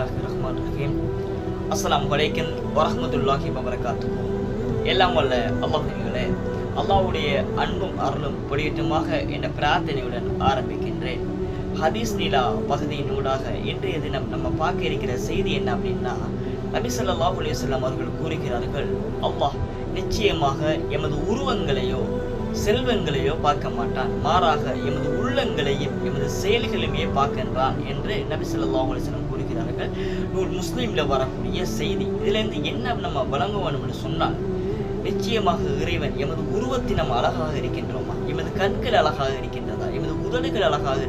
பிஸ்மில்லாஹி ரஹ்மான் ரஹீம் அஸ்ஸலாமு அலைக்கும் வரஹ்மத்துல்லாஹி வபரகாத்துஹு எல்லாம் வல்ல அல்லாஹ்களே அல்லாவுடைய அன்பும் அருளும் பொழியட்டுமாக என்ற பிரார்த்தனையுடன் ஆரம்பிக்கின்றேன். ஹதீஸ் நிலா பகுதியினூடாக இன்றைய தினம் நம்ம பார்க்க இருக்கிற செய்தி என்ன அப்படின்னா நபி அலிஸ்லாம் அவர்கள் கூறுகிறார்கள் அல்லாஹ் நிச்சயமாக எமது உருவங்களையோ செல்வங்களையோ பார்க்க மாட்டான். மாறாக எமது உள்ளங்களையும் எமது செயல்களையுமே பார்க்கின்றான் என்று நபி சொல்லா அலைஹி கூறுகிறார்கள். நூல் முஸ்லீம்ல வரக்கூடிய செய்தி. இதிலிருந்து என்ன நம்ம வழங்க வேண்டும் என்று சொன்னால் நிச்சயமாக இறைவன் எமது உருவத்தினம் நம்ம அழகாக இருக்கின்றோமா? எமது கண்கள் அழகாக இருக்கின்றதா? எமது உதடுகள் அழகாக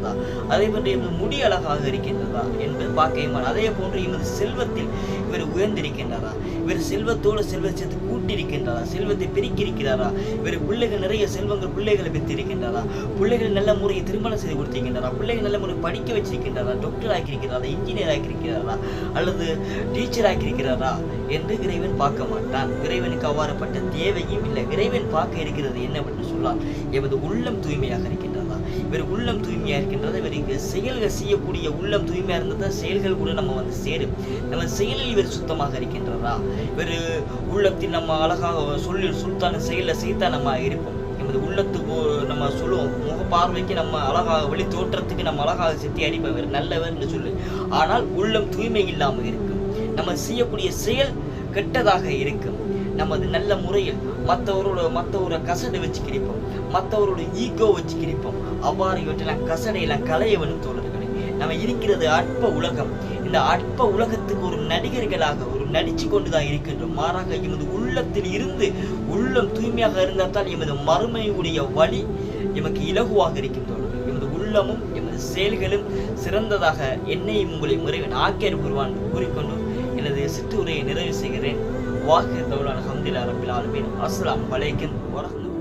இருக்கின்றதா அதே போன்று எமது முடி அழகாக இருக்கின்றதா என்று பார்க்க அதே போன்று எமது செல்வத்தில் இவர் உயர்ந்திருக்கின்றாரா? இவர் செல்வத்தோடு செல்வ சேர்த்து கூட்டியிருக்கின்றாரா? செல்வத்தை பெருக்கியிருக்கிறாரா? இவர் பிள்ளைகள் நிறைய செல்வங்கள் பிள்ளைகளை பெற்றிருக்கின்றாரா? பிள்ளைகள் நல்ல முறையை திருமணம் செய்து கொடுத்திருக்கின்றாரா? பிள்ளைகள் நல்ல முறை படிக்க வச்சிருக்கின்றாரா? டாக்டர் ஆக்கியிருக்கிறாரா? இன்ஜினியர் ஆக்கியிருக்கிறாரா? அல்லது டீச்சர் ஆக்கியிருக்கிறாரா? என்று இறைவன் பார்க்க மாட்டான். இறைவனுக்கு அவ்வாறுபட்ட தேவையும் இல்லை. இறைவன் பார்க்க இருக்கிறது என்ன அப்படின்னு சொல்லால் எமது உள்ளம் தூய்மையாக இருக்கின்றதா? இவர் உள்ளம் தூய்மையாக இருக்கின்றது இவருக்கு செயல்கள் செய்யக்கூடிய உள்ளம் தூய்மையாக இருந்தால் செயல்கள் கூட நம்ம வந்து சேரும். நம்ம செயலில் இவர் சுத்தமாக இருக்கின்றதா? இவர் உள்ளத்தில் நம்ம அழகாக சொல்லி சுல்தான செயலில் செய்தால் நம்ம இருப்போம் எமது உள்ளத்துக்கு நம்ம சொல்லுவோம். முக பார்வைக்கு நம்ம அழகாக வெளி தோற்றத்துக்கு நம்ம அழகாக சித்தி அடிப்பவர் நல்லவர்னு சொல்லு. ஆனால் உள்ளம் தூய்மை இல்லாமல் இருக்கும். நம்ம செய்யக்கூடிய செயல் கெட்டதாக இருக்கும். நமது நல்ல முறையில் மற்றவரோட மற்றவரை கசடை வச்சு கிடைப்போம் மற்றவரோட ஈகோ வச்சு கிடைப்போம் அவ்வாறு இவற்றெல்லாம் கசடையெல்லாம் களைய வேணும் தோழர்களே. நம்ம இருக்கிறது அற்ப உலகம். இந்த அற்ப உலகத்துக்கு ஒரு நடிகர்களாக ஒரு நடிச்சு கொண்டுதான் இருக்கின்றோம் மாறாக எமது உள்ளத்தில் இருந்து உள்ளம் தூய்மையாக இருந்தால் எமது மறுமையுடைய வழி எமக்கு இலகுவாக இருக்கின்றோம் எமது உள்ளமும் எமது செயல்களும் சிறந்ததாக என்னையும் உங்களை முறைவன் ஆக்கியர் புரிவான் கூறிக்கொண்டு எனது சிற்றுரையை நிறைவு செய்கிறேன். வாக்கு தௌலான அலமதுல்லா ரபில் ஆலமீன். அஸ்லாம் வலைக்கும் வரஹ்மத்துல்லாஹி